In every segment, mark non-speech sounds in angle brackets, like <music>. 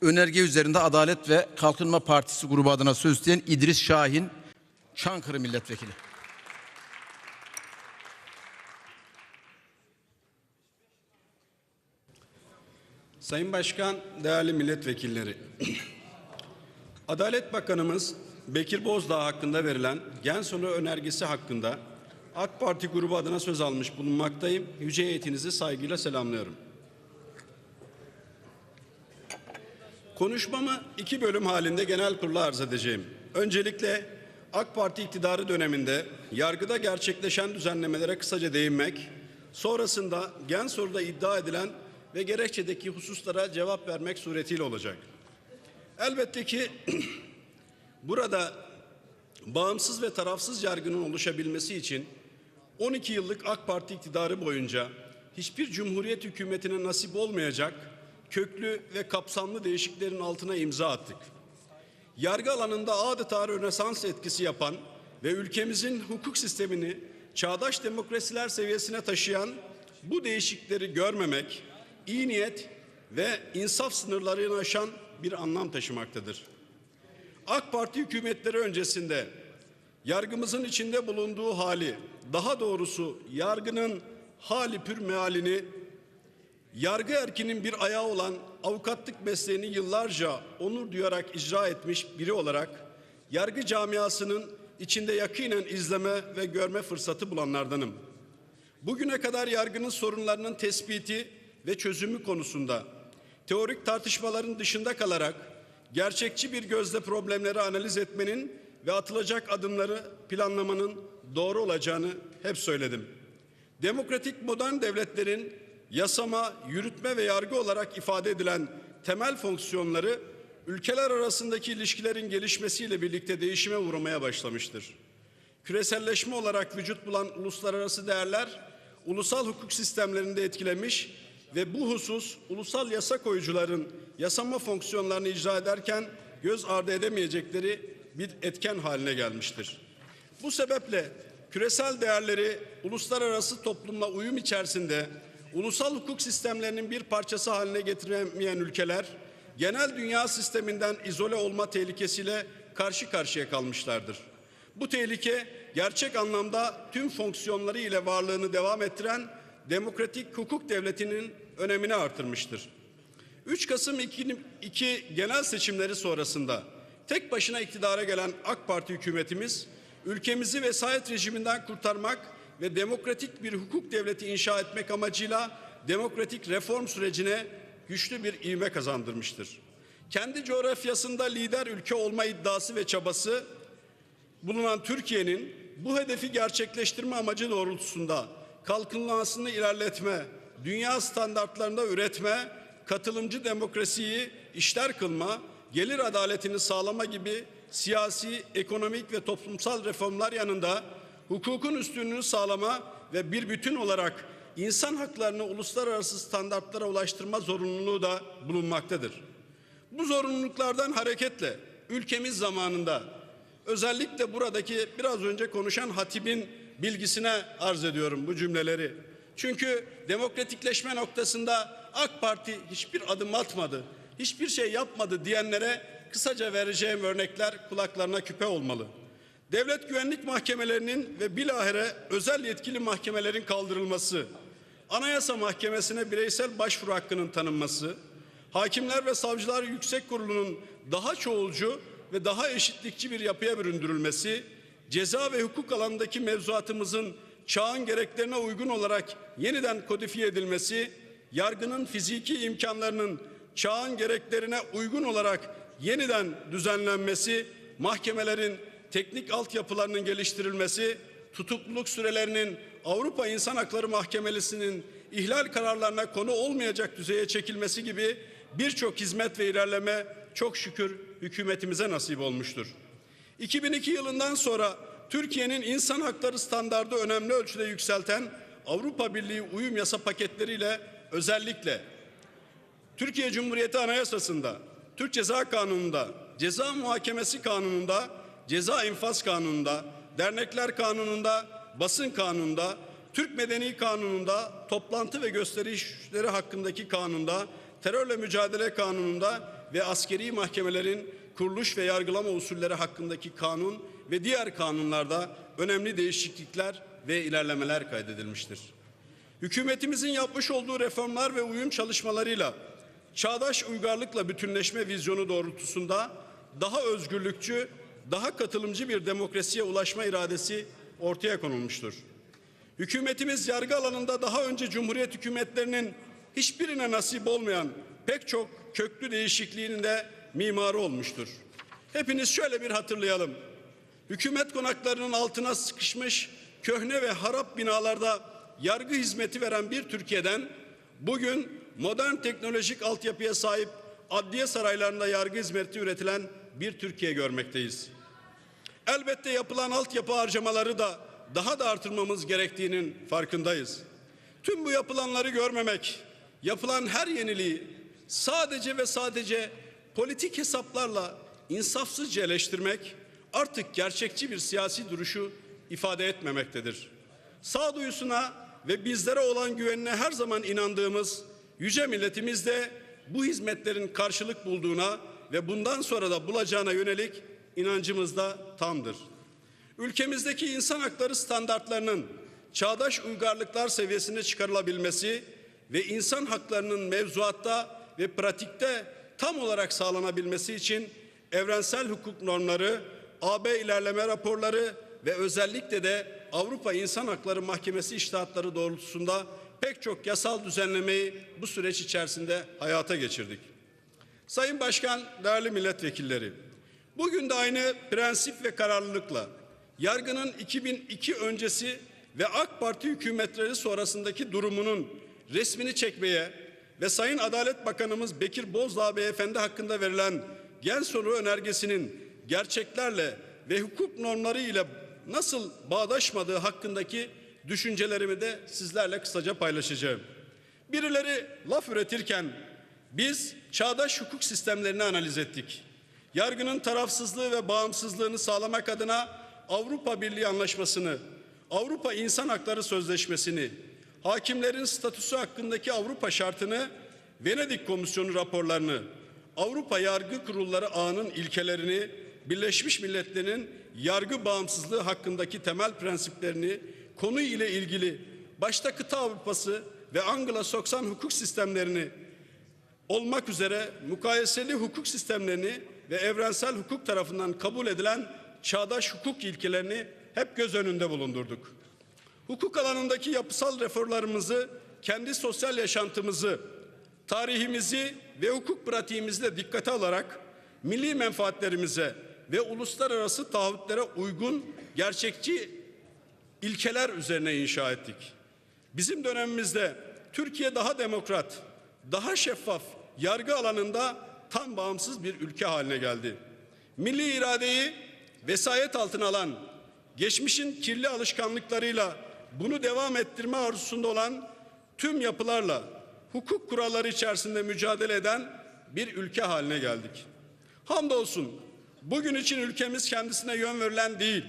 önerge üzerinde Adalet ve Kalkınma Partisi grubu adına söz isteyen İdris Şahin, Çankırı Milletvekili. Sayın Başkan, değerli milletvekilleri. Adalet Bakanımız Bekir Bozdağ hakkında verilen gen sonu önergesi hakkında AK Parti grubu adına söz almış bulunmaktayım. Yüce heyetinizi saygıyla selamlıyorum. Konuşmamı iki bölüm halinde genel kurula arz edeceğim. Öncelikle AK Parti iktidarı döneminde yargıda gerçekleşen düzenlemelere kısaca değinmek, sonrasında gen soruda iddia edilen ve gerekçedeki hususlara cevap vermek suretiyle olacak. Elbette ki <clears throat> burada bağımsız ve tarafsız yargının oluşabilmesi için 12 yıllık AK Parti iktidarı boyunca hiçbir cumhuriyet hükümetine nasip olmayacak köklü ve kapsamlı değişikliklerin altına imza attık. Yargı alanında adeta rönesans etkisi yapan ve ülkemizin hukuk sistemini çağdaş demokrasiler seviyesine taşıyan bu değişiklikleri görmemek, iyi niyet ve insaf sınırlarını aşan bir anlam taşımaktadır. AK Parti hükümetleri öncesinde yargımızın içinde bulunduğu hali, daha doğrusu yargının hali pür mealini, yargı erkinin bir ayağı olan avukatlık mesleğini yıllarca onur duyarak icra etmiş biri olarak, yargı camiasının içinde yakinen izleme ve görme fırsatı bulanlardanım. Bugüne kadar yargının sorunlarının tespiti ve çözümü konusunda teorik tartışmaların dışında kalarak gerçekçi bir gözle problemleri analiz etmenin ve atılacak adımları planlamanın doğru olacağını hep söyledim. Demokratik modern devletlerin yasama, yürütme ve yargı olarak ifade edilen temel fonksiyonları ülkeler arasındaki ilişkilerin gelişmesiyle birlikte değişime uğramaya başlamıştır. Küreselleşme olarak vücut bulan uluslararası değerler ulusal hukuk sistemlerinde etkilemiş ve bu husus ulusal yasa koyucuların yasama fonksiyonlarını icra ederken göz ardı edemeyecekleri bir etken haline gelmiştir. Bu sebeple küresel değerleri uluslararası toplumla uyum içerisinde ulusal hukuk sistemlerinin bir parçası haline getiremeyen ülkeler genel dünya sisteminden izole olma tehlikesiyle karşı karşıya kalmışlardır. Bu tehlike gerçek anlamda tüm fonksiyonları ile varlığını devam ettiren demokratik hukuk devletinin önemini artırmıştır. 3 Kasım 2002 genel seçimleri sonrasında tek başına iktidara gelen AK Parti hükümetimiz ülkemizi vesayet rejiminden kurtarmak ve demokratik bir hukuk devleti inşa etmek amacıyla demokratik reform sürecine güçlü bir ivme kazandırmıştır. Kendi coğrafyasında lider ülke olma iddiası ve çabası bulunan Türkiye'nin bu hedefi gerçekleştirme amacı doğrultusunda kalkınmasını ilerletme, dünya standartlarında üretme, katılımcı demokrasiyi işler kılma, gelir adaletini sağlama gibi siyasi, ekonomik ve toplumsal reformlar yanında hukukun üstünlüğünü sağlama ve bir bütün olarak insan haklarını uluslararası standartlara ulaştırma zorunluluğu da bulunmaktadır. Bu zorunluluklardan hareketle ülkemiz zamanında özellikle buradaki biraz önce konuşan hatibin bilgisine arz ediyorum bu cümleleri. Çünkü demokratikleşme noktasında AK Parti hiçbir adım atmadı, hiçbir şey yapmadı diyenlere kısaca vereceğim örnekler kulaklarına küpe olmalı. Devlet güvenlik mahkemelerinin ve bilahare özel yetkili mahkemelerin kaldırılması, Anayasa Mahkemesi'ne bireysel başvuru hakkının tanınması, Hakimler ve Savcılar Yüksek Kurulu'nun daha çoğulcu ve daha eşitlikçi bir yapıya büründürülmesi, ceza ve hukuk alanındaki mevzuatımızın çağın gereklerine uygun olarak yeniden kodifiye edilmesi, yargının fiziki imkanlarının çağın gereklerine uygun olarak yeniden düzenlenmesi, mahkemelerin teknik altyapılarının geliştirilmesi, tutukluluk sürelerinin Avrupa İnsan Hakları Mahkemesi'nin ihlal kararlarına konu olmayacak düzeye çekilmesi gibi birçok hizmet ve ilerleme çok şükür hükümetimize nasip olmuştur. 2002 yılından sonra Türkiye'nin insan hakları standardı önemli ölçüde yükselten Avrupa Birliği uyum yasa paketleriyle özellikle Türkiye Cumhuriyeti Anayasası'nda, Türk Ceza Kanunu'nda, Ceza Muhakemesi Kanunu'nda, Ceza İnfaz Kanunu'nda, Dernekler Kanunu'nda, Basın Kanunu'nda, Türk Medeni Kanunu'nda, Toplantı ve Gösterişleri hakkındaki kanunda, Terörle Mücadele Kanunu'nda, ve askeri mahkemelerin kuruluş ve yargılama usulleri hakkındaki kanun ve diğer kanunlarda önemli değişiklikler ve ilerlemeler kaydedilmiştir. Hükümetimizin yapmış olduğu reformlar ve uyum çalışmalarıyla çağdaş uygarlıkla bütünleşme vizyonu doğrultusunda daha özgürlükçü, daha katılımcı bir demokrasiye ulaşma iradesi ortaya konulmuştur. Hükümetimiz yargı alanında daha önce Cumhuriyet hükümetlerinin hiçbirine nasip olmayan pek çok köklü değişikliğinin de mimarı olmuştur. Hepiniz şöyle bir hatırlayalım. Hükümet konaklarının altına sıkışmış köhne ve harap binalarda yargı hizmeti veren bir Türkiye'den bugün modern teknolojik altyapıya sahip adliye saraylarında yargı hizmeti üretilen bir Türkiye görmekteyiz. Elbette yapılan altyapı harcamaları da daha da artırmamız gerektiğinin farkındayız. Tüm bu yapılanları görmemek, yapılan her yeniliği sadece ve sadece politik hesaplarla insafsızca eleştirmek artık gerçekçi bir siyasi duruşu ifade etmemektedir. Sağduyusuna ve bizlere olan güvenine her zaman inandığımız yüce milletimiz de bu hizmetlerin karşılık bulduğuna ve bundan sonra da bulacağına yönelik inancımız da tamdır. Ülkemizdeki insan hakları standartlarının çağdaş uygarlıklar seviyesine çıkarılabilmesi ve insan haklarının mevzuatta ve pratikte tam olarak sağlanabilmesi için evrensel hukuk normları, AB ilerleme raporları ve özellikle de Avrupa İnsan Hakları Mahkemesi iştahatları doğrultusunda pek çok yasal düzenlemeyi bu süreç içerisinde hayata geçirdik. Sayın Başkan, değerli milletvekilleri, bugün de aynı prensip ve kararlılıkla yargının 2002 öncesi ve AK Parti hükümetleri sonrasındaki durumunun resmini çekmeye ve Sayın Adalet Bakanımız Bekir Bozdağ Beyefendi hakkında verilen gen soru önergesinin gerçeklerle ve hukuk normları ile nasıl bağdaşmadığı hakkındaki düşüncelerimi de sizlerle kısaca paylaşacağım. Birileri laf üretirken biz çağdaş hukuk sistemlerini analiz ettik. Yargının tarafsızlığı ve bağımsızlığını sağlamak adına Avrupa Birliği Anlaşması'nı, Avrupa İnsan Hakları Sözleşmesi'ni, hakimlerin statüsü hakkındaki Avrupa şartını, Venedik Komisyonu raporlarını, Avrupa Yargı Kurulları ağının ilkelerini, Birleşmiş Milletler'in yargı bağımsızlığı hakkındaki temel prensiplerini, konu ile ilgili başta kıta Avrupası ve Anglo-Sakson hukuk sistemlerini olmak üzere mukayeseli hukuk sistemlerini ve evrensel hukuk tarafından kabul edilen çağdaş hukuk ilkelerini hep göz önünde bulundurduk. Hukuk alanındaki yapısal reformlarımızı, kendi sosyal yaşantımızı, tarihimizi ve hukuk pratiğimizi dikkate alarak milli menfaatlerimize ve uluslararası taahhütlere uygun gerçekçi ilkeler üzerine inşa ettik. Bizim dönemimizde Türkiye daha demokrat, daha şeffaf, yargı alanında tam bağımsız bir ülke haline geldi. Milli iradeyi vesayet altına alan, geçmişin kirli alışkanlıklarıyla bunu devam ettirme arzusunda olan tüm yapılarla hukuk kuralları içerisinde mücadele eden bir ülke haline geldik. Hamdolsun bugün için ülkemiz kendisine yön verilen değil,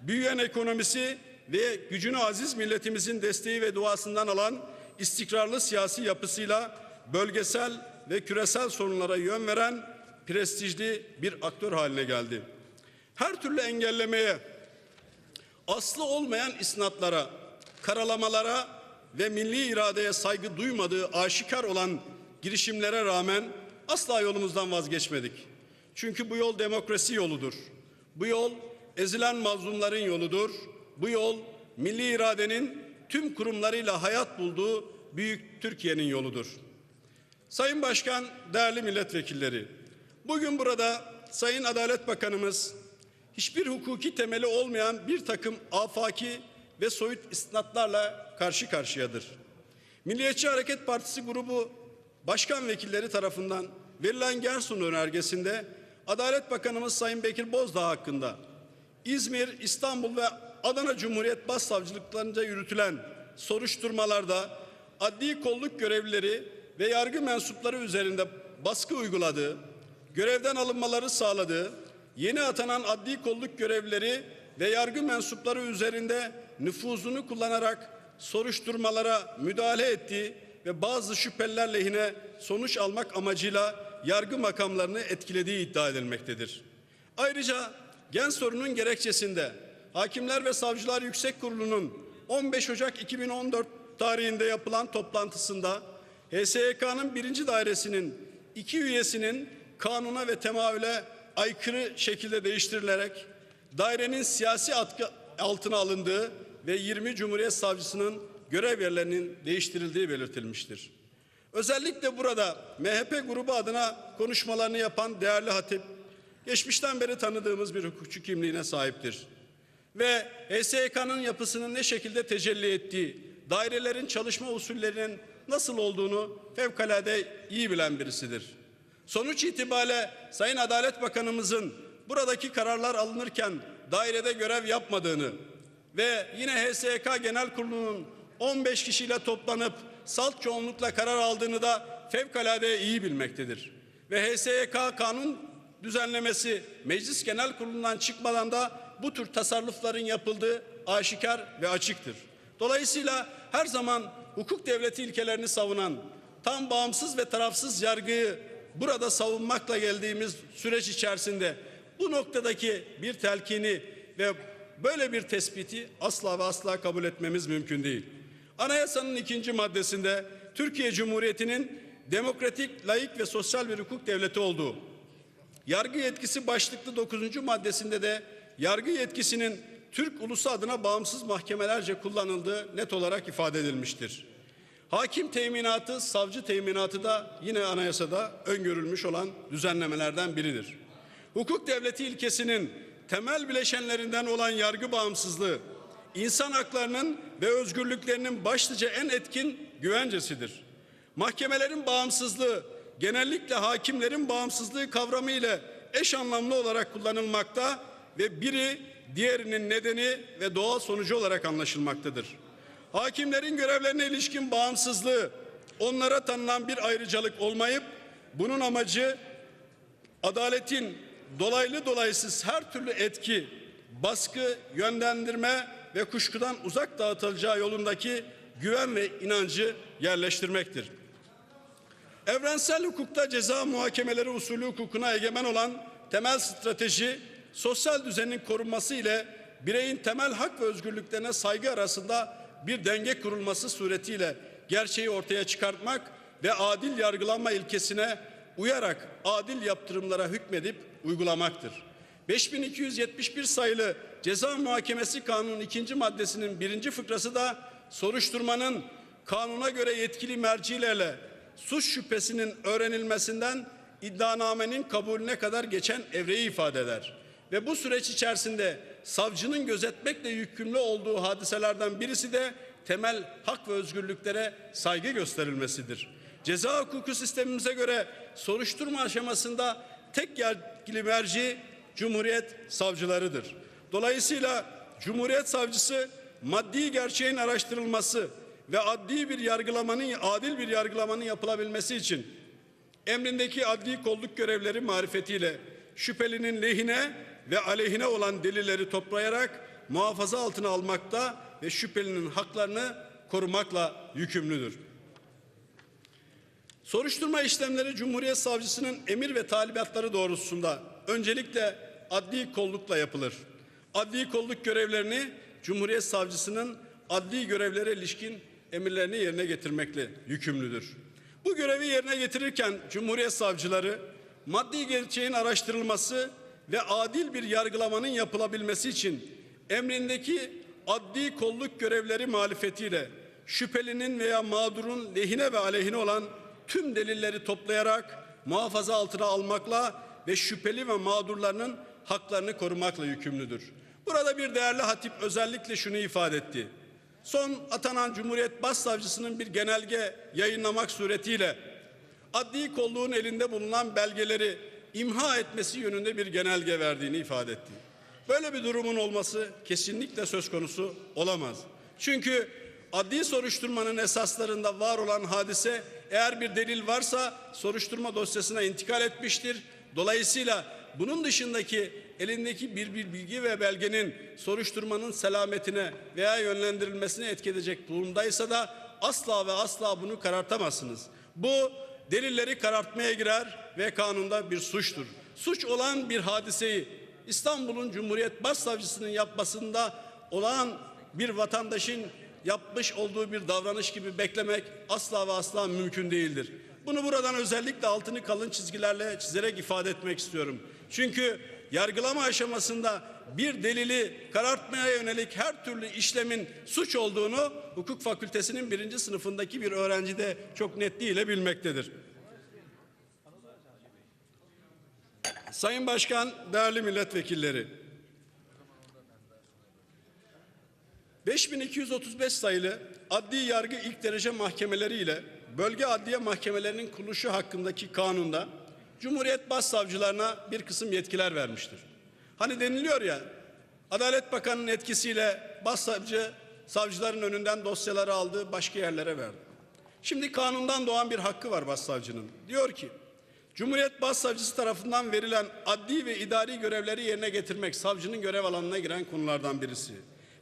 büyüyen ekonomisi ve gücünü aziz milletimizin desteği ve duasından alan istikrarlı siyasi yapısıyla bölgesel ve küresel sorunlara yön veren prestijli bir aktör haline geldi. Her türlü engellemeye, aslı olmayan isnatlara, karalamalara ve milli iradeye saygı duymadığı aşikar olan girişimlere rağmen asla yolumuzdan vazgeçmedik. Çünkü bu yol demokrasi yoludur. Bu yol ezilen mazlumların yoludur. Bu yol milli iradenin tüm kurumlarıyla hayat bulduğu büyük Türkiye'nin yoludur. Sayın Başkan, değerli milletvekilleri, bugün burada Sayın Adalet Bakanımız hiçbir hukuki temeli olmayan bir takım afaki ve soyut isnatlarla karşı karşıyadır. Milliyetçi Hareket Partisi grubu başkan vekilleri tarafından verilen Gerson önergesinde Adalet Bakanımız Sayın Bekir Bozdağ hakkında İzmir, İstanbul ve Adana Cumhuriyet Başsavcılıklarınca yürütülen soruşturmalarda adli kolluk görevlileri ve yargı mensupları üzerinde baskı uyguladığı, görevden alınmaları sağladığı, yeni atanan adli kolluk görevlileri ve yargı mensupları üzerinde nüfuzunu kullanarak soruşturmalara müdahale ettiği ve bazı şüpheliler lehine sonuç almak amacıyla yargı makamlarını etkilediği iddia edilmektedir. Ayrıca gen sorunun gerekçesinde Hakimler ve Savcılar Yüksek Kurulu'nun 15 Ocak 2014 tarihinde yapılan toplantısında HSYK'nın birinci dairesinin iki üyesinin kanuna ve temayüle aykırı şekilde değiştirilerek dairenin siyasi atkı altına alındığı ve 20 Cumhuriyet Savcısının görev yerlerinin değiştirildiği belirtilmiştir. Özellikle burada MHP grubu adına konuşmalarını yapan değerli hatip, geçmişten beri tanıdığımız bir hukukçu kimliğine sahiptir. Ve HSYK'nın yapısının ne şekilde tecelli ettiği, dairelerin çalışma usullerinin nasıl olduğunu fevkalade iyi bilen birisidir. Sonuç itibariyle Sayın Adalet Bakanımızın buradaki kararlar alınırken dairede görev yapmadığını ve yine HSYK Genel Kurulu'nun 15 kişiyle toplanıp salt çoğunlukla karar aldığını da fevkalade iyi bilmektedir. Ve HSYK kanun düzenlemesi Meclis Genel Kurulu'ndan çıkmadan da bu tür tasarrufların yapıldığı aşikar ve açıktır. Dolayısıyla her zaman hukuk devleti ilkelerini savunan, tam bağımsız ve tarafsız yargıyı burada savunmakla geldiğimiz süreç içerisinde bu noktadaki bir telkini ve böyle bir tespiti asla ve asla kabul etmemiz mümkün değil. Anayasanın ikinci maddesinde Türkiye Cumhuriyeti'nin demokratik, layık ve sosyal bir hukuk devleti olduğu, yargı yetkisi başlıklı 9. maddesinde de yargı yetkisinin Türk ulusu adına bağımsız mahkemelerce kullanıldığı net olarak ifade edilmiştir. Hakim teminatı, savcı teminatı da yine anayasada öngörülmüş olan düzenlemelerden biridir. Hukuk devleti ilkesinin temel bileşenlerinden olan yargı bağımsızlığı, insan haklarının ve özgürlüklerinin başlıca en etkin güvencesidir. Mahkemelerin bağımsızlığı genellikle hakimlerin bağımsızlığı kavramı ile eş anlamlı olarak kullanılmakta ve biri diğerinin nedeni ve doğal sonucu olarak anlaşılmaktadır. Hakimlerin görevlerine ilişkin bağımsızlığı onlara tanınan bir ayrıcalık olmayıp bunun amacı adaletin dolaylı dolaysız her türlü etki, baskı, yönlendirme ve kuşkudan uzak dağıtılacağı yolundaki güven ve inancı yerleştirmektir. Evrensel hukukta ceza muhakemeleri usulü hukukuna egemen olan temel strateji, sosyal düzenin korunması ile bireyin temel hak ve özgürlüklerine saygı arasında bir denge kurulması suretiyle gerçeği ortaya çıkartmak ve adil yargılanma ilkesine uyarak adil yaptırımlara hükmedip uygulamaktır. 5271 sayılı Ceza Muhakemesi Kanunu ikinci maddesinin birinci fıkrası da soruşturmanın kanuna göre yetkili mercilerle suç şüphesinin öğrenilmesinden iddianamenin kabulüne kadar geçen evreyi ifade eder. Ve bu süreç içerisinde savcının gözetmekle yükümlü olduğu hadiselerden birisi de temel hak ve özgürlüklere saygı gösterilmesidir. Ceza hukuku sistemimize göre soruşturma aşamasında tek yetkili merci Cumhuriyet savcılarıdır. Dolayısıyla Cumhuriyet savcısı maddi gerçeğin araştırılması ve adli bir yargılamanın adil bir yargılamanın yapılabilmesi için emrindeki adli kolluk görevleri marifetiyle şüphelinin lehine ve aleyhine olan delilleri toplayarak muhafaza altına almakta ve şüphelinin haklarını korumakla yükümlüdür. Soruşturma işlemleri Cumhuriyet Savcısının emir ve talimatları doğrultusunda öncelikle adli kollukla yapılır. Adli kolluk görevlerini Cumhuriyet Savcısının adli görevlere ilişkin emirlerini yerine getirmekle yükümlüdür. Bu görevi yerine getirirken Cumhuriyet Savcıları maddi gerçeğin araştırılması ve adil bir yargılamanın yapılabilmesi için emrindeki adli kolluk görevleri marifetiyle şüphelinin veya mağdurun lehine ve aleyhine olan tüm delilleri toplayarak muhafaza altına almakla ve şüpheli ve mağdurlarının haklarını korumakla yükümlüdür. Burada bir değerli hatip özellikle şunu ifade etti. Son atanan Cumhuriyet Başsavcısının bir genelge yayınlamak suretiyle adli kolluğun elinde bulunan belgeleri imha etmesi yönünde bir genelge verdiğini ifade etti. Böyle bir durumun olması kesinlikle söz konusu olamaz. Çünkü adli soruşturmanın esaslarında var olan hadise eğer bir delil varsa soruşturma dosyasına intikal etmiştir. Dolayısıyla bunun dışındaki elindeki bir, bir bilgi ve belgenin soruşturmanın selametine veya yönlendirilmesine etki edecek durumdaysa da asla ve asla bunu karartamazsınız. Bu delilleri karartmaya girer ve kanunda bir suçtur. Suç olan bir hadiseyi İstanbul'un Cumhuriyet Başsavcısının yapmasında olağan bir vatandaşın yapmış olduğu bir davranış gibi beklemek asla ve asla mümkün değildir. Bunu buradan özellikle altını kalın çizgilerle çizerek ifade etmek istiyorum. Çünkü yargılama aşamasında bir delili karartmaya yönelik her türlü işlemin suç olduğunu hukuk fakültesinin birinci sınıfındaki bir öğrenci de çok netliğiyle bilmektedir. Sayın Başkan, değerli milletvekilleri. 5235 sayılı adli yargı ilk derece mahkemeleri ile bölge adliye mahkemelerinin kuruluşu hakkındaki kanunda Cumhuriyet Başsavcılarına bir kısım yetkiler vermiştir. Hani deniliyor ya Adalet Bakanı'nın etkisiyle başsavcı savcıların önünden dosyaları aldı başka yerlere verdi. Şimdi kanundan doğan bir hakkı var başsavcının. Diyor ki Cumhuriyet Başsavcısı tarafından verilen adli ve idari görevleri yerine getirmek savcının görev alanına giren konulardan birisi.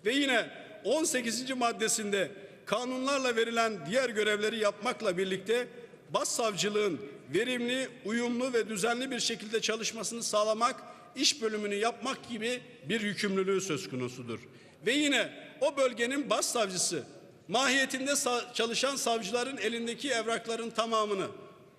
Ve yine 18. maddesinde kanunlarla verilen diğer görevleri yapmakla birlikte başsavcılığın verimli, uyumlu ve düzenli bir şekilde çalışmasını sağlamak, iş bölümünü yapmak gibi bir yükümlülüğü söz konusudur. Ve yine o bölgenin başsavcısı mahiyetinde çalışan savcıların elindeki evrakların tamamını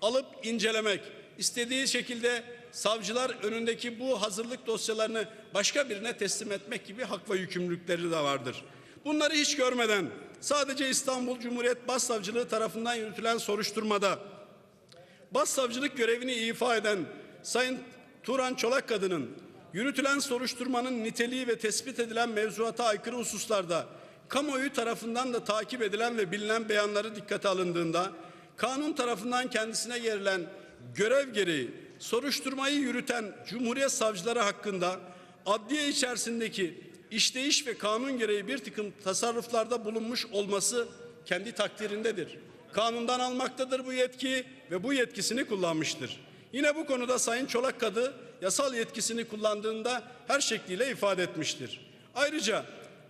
alıp incelemek, istediği şekilde savcılar önündeki bu hazırlık dosyalarını başka birine teslim etmek gibi hak ve yükümlülükleri de vardır. Bunları hiç görmeden sadece İstanbul Cumhuriyet Başsavcılığı tarafından yürütülen soruşturmada başsavcılık görevini ifa eden Sayın Turan Çolakkadı'nın yürütülen soruşturmanın niteliği ve tespit edilen mevzuata aykırı hususlarda kamuoyu tarafından da takip edilen ve bilinen beyanları dikkate alındığında kanun tarafından kendisine verilen görev gereği soruşturmayı yürüten Cumhuriyet savcıları hakkında adliye içerisindeki işleyiş ve kanun gereği bir takım tasarruflarda bulunmuş olması kendi takdirindedir. Kanundan almaktadır bu yetki ve bu yetkisini kullanmıştır. Yine bu konuda Sayın Çolakkadı yasal yetkisini kullandığında her şekliyle ifade etmiştir. Ayrıca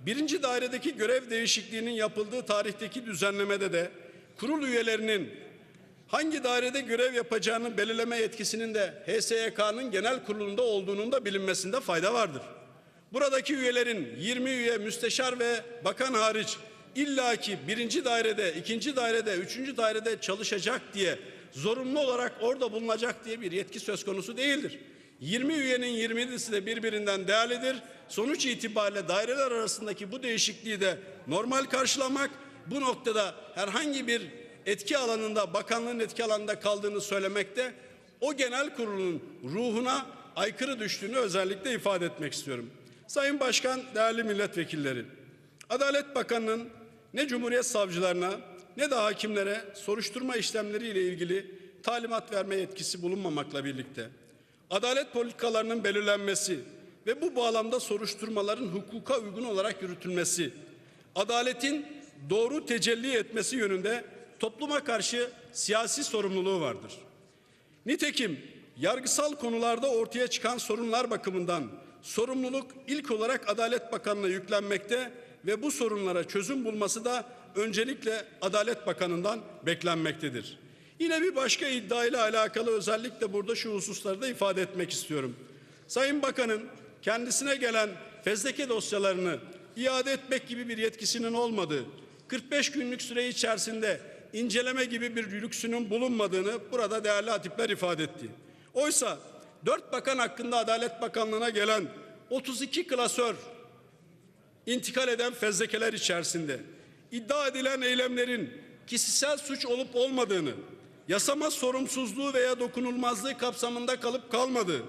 birinci dairedeki görev değişikliğinin yapıldığı tarihteki düzenlemede de kurul üyelerinin hangi dairede görev yapacağını belirleme yetkisinin de HSYK'nın genel kurulunda olduğunun da bilinmesinde fayda vardır. Buradaki üyelerin 20 üye müsteşar ve bakan hariç illaki birinci dairede, ikinci dairede, üçüncü dairede çalışacak diye zorunlu olarak orada bulunacak diye bir yetki söz konusu değildir. 20 üyenin 20'lisi de birbirinden değerlidir. Sonuç itibariyle daireler arasındaki bu değişikliği de normal karşılamak, bu noktada herhangi bir etki alanında, bakanlığın etki alanında kaldığını söylemekte o genel kurulun ruhuna aykırı düştüğünü özellikle ifade etmek istiyorum. Sayın Başkan, değerli milletvekilleri, Adalet Bakanı'nın ne Cumhuriyet savcılarına ne de hakimlere soruşturma işlemleriyle ilgili talimat verme yetkisi bulunmamakla birlikte adalet politikalarının belirlenmesi ve bu bağlamda soruşturmaların hukuka uygun olarak yürütülmesi, adaletin doğru tecelli etmesi yönünde topluma karşı siyasi sorumluluğu vardır. Nitekim yargısal konularda ortaya çıkan sorunlar bakımından sorumluluk ilk olarak Adalet Bakanı'na yüklenmekte ve bu sorunlara çözüm bulması da öncelikle Adalet Bakanı'ndan beklenmektedir. Yine bir başka iddia ile alakalı özellikle burada şu hususları da ifade etmek istiyorum. Sayın Bakan'ın kendisine gelen fezleke dosyalarını iade etmek gibi bir yetkisinin olmadığı, 45 günlük süre içerisinde inceleme gibi bir lüksünün bulunmadığını burada değerli hatipler ifade etti. Oysa dört bakan hakkında Adalet Bakanlığı'na gelen 32 klasör intikal eden fezlekeler içerisinde iddia edilen eylemlerin kişisel suç olup olmadığını, yasama sorumsuzluğu veya dokunulmazlığı kapsamında kalıp kalmadığı,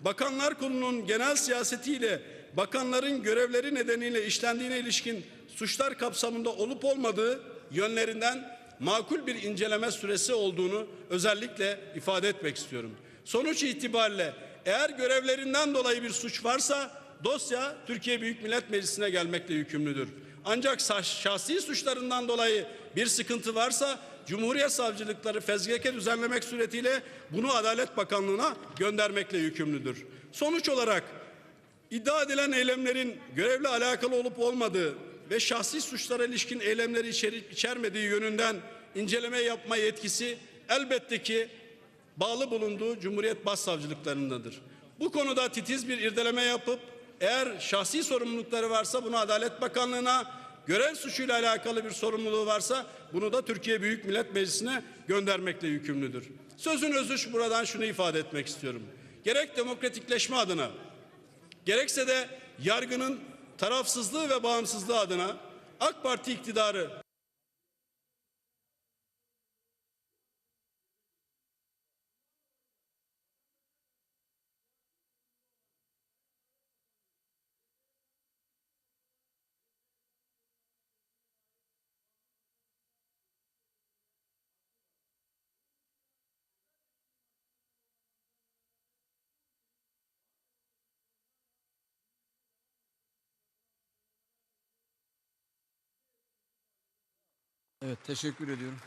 Bakanlar Kurulu'nun genel siyasetiyle bakanların görevleri nedeniyle işlendiğine ilişkin suçlar kapsamında olup olmadığı yönlerinden makul bir inceleme süresi olduğunu özellikle ifade etmek istiyorum. Sonuç itibariyle eğer görevlerinden dolayı bir suç varsa dosya Türkiye Büyük Millet Meclisi'ne gelmekle yükümlüdür. Ancak şah- şahsi suçlarından dolayı bir sıkıntı varsa Cumhuriyet Savcılıkları fezleke düzenlemek suretiyle bunu Adalet Bakanlığı'na göndermekle yükümlüdür. Sonuç olarak iddia edilen eylemlerin görevle alakalı olup olmadığı ve şahsi suçlara ilişkin eylemleri içeri, içermediği yönünden inceleme yapma yetkisi elbette ki bağlı bulunduğu Cumhuriyet Başsavcılıklarındadır. Bu konuda titiz bir irdeleme yapıp eğer şahsi sorumlulukları varsa bunu Adalet Bakanlığı'na, görev suçuyla alakalı bir sorumluluğu varsa bunu da Türkiye Büyük Millet Meclisi'ne göndermekle yükümlüdür. Sözün özü buradan şunu ifade etmek istiyorum. Gerek demokratikleşme adına gerekse de yargının tarafsızlığı ve bağımsızlığı adına AK Parti iktidarı Evet teşekkür ediyorum.